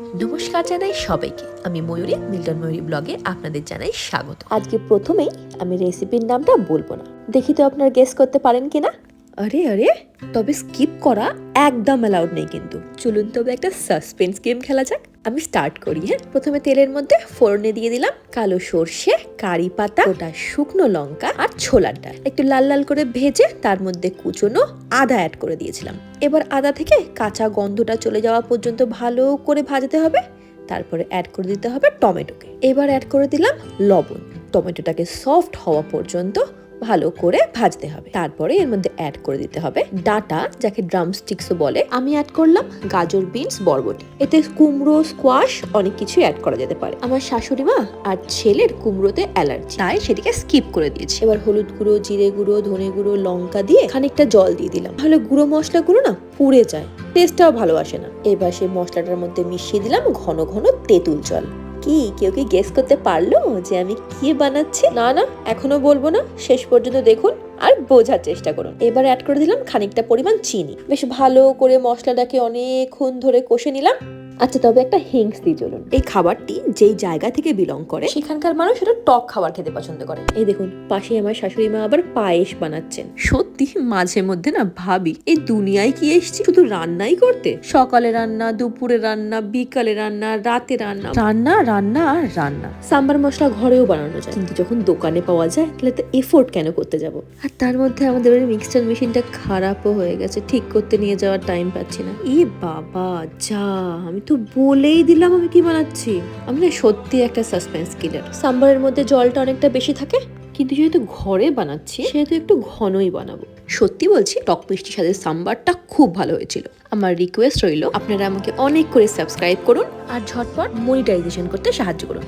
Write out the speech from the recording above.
নমস্কার জানাই সবাইকে? আমি ময়ূরী মিল্টন ময়ূরী ব্লগে আপনাদের জানাই স্বাগত। আজকে প্রথমেই আমি রেসিপির নামটা বলব না। দেখি তো আপনার গেস করতে পারেন কিনা? আরে আরে তবে স্কিপ করা একদম অ্যালাউড নেই কিন্তু। চলুন তবে একটা সাসপেন্স গেম খেলা যাক। আমি স্টার্ট করি হ্যাঁ? প্রথমে তেলের মধ্যে ফোড়নে দিয়ে দিলাম কালো সর্ষে, কারি পাতা ওটা শুকনো লঙ্কা আর ছোলার ডাল। একটু লাল লাল করে ভেজে তার মধ্যে কুচনো আদা অ্যাড করে দিয়েছিলাম। এবার আদা থেকে কাঁচা গন্ধটা চলে যাওয়া পর্যন্ত ভালো করে ভাজতে হবে। তারপরে অ্যাড করে দিতে হবে টমেটোকে। এবার অ্যাড করে দিলাম লবণ। টমেটোটাকে সফট হওয়া পর্যন্ত ভালো করে ভাজতে হবে। তারপরে এর মধ্যে অ্যাড করে দিতে হবে ডাটা, যাকে ড্রামস্টিক্সও বলে। আমি অ্যাড করলাম গাজর বিনস বরবটি। এতে কুমড়ো স্কোয়াশ অনেক কিছু অ্যাড করা যেতে পারে। আমার শাশুড়ি মা আর ছেলের কুমড়োতে অ্যালার্জি তাই সেটিকে স্কিপ করে দিয়েছি। এবার হলুদ গুঁড়ো, জিরে গুঁড়ো, ধনে গুঁড়ো, লঙ্কা দিয়ে খানিকটা জল দিয়ে দিলাম। তাহলে গুঁড়ো মশলাগুলো না পুড়ে যায়। টেস্টটাও ভালো আসে না। এবার সেই মশলাটার মধ্যে মিশিয়ে দিলাম ঘন ঘন তেঁতুল জল। কি? কেউ কি গেস করতে পারল যে আমি কি বানাচ্ছি? না না, এখনও বলব না। শেষ পর্যন্ত দেখুন আর বোঝার চেষ্টা করুন। এবার অ্যাড করে দিলাম খানিকটা পরিমাণ চিনি। বেশ ভালো করে মশলাটাকে অনেকক্ষণ ধরে কষে নিলাম। আচ্ছা তবে একটা হিংস দিয়ে চলুন। এই খাবারটি যেই জায়গা থেকে বিলং করে সেখানকার মানুষ এটা টক খাবার খেতে পছন্দ করে। এই দেখুন পাশে আমার শাশুড়ি মা আবার পায়েস বানাচ্ছেন। সত্যি? মাঝে মধ্যে না ভাবি এই দুনিয়ায় কি এসছি? শুধু রান্নাই করতে? সকালে রান্না দুপুরে রান্না বিকালে রান্না রাতে রান্না। রান্না রান্না আর রান্না। সাম্বার মশলা ঘরেও বানানো যায়। কিন্তু যখন দোকানে পাওয়া যায় তাহলে তো এফোর্ট কেন করতে যাব? আর তার মধ্যে আমাদের ওই মিক্সচার মেশিনটা খারাপও হয়ে গেছে। ঠিক করতে নিয়ে যাওয়ার টাইম পাচ্ছি না। এ বাবা যা আমি তো বলেই দিলাম আমি কি বানাচ্ছি। আমি না সত্যি একটা সাসপেন্স কিলার সাম্বারের মধ্যে জলটা অনেকটা বেশি থাকে, কিন্তু যেহেতু ঘরে বানাচ্ছি, সেহেতু একটু ঘনই বানাবো। সত্যি বলছি, টক মিষ্টির সাথে সাম্বারটা খুব ভালো হয়েছিল। আমার রিকোয়েস্ট রইল, আপনারা আমাকে অনেক করে সাবস্ক্রাইব করুন আর ঝটপট মনিটাইজেশন করতে সাহায্য করুন।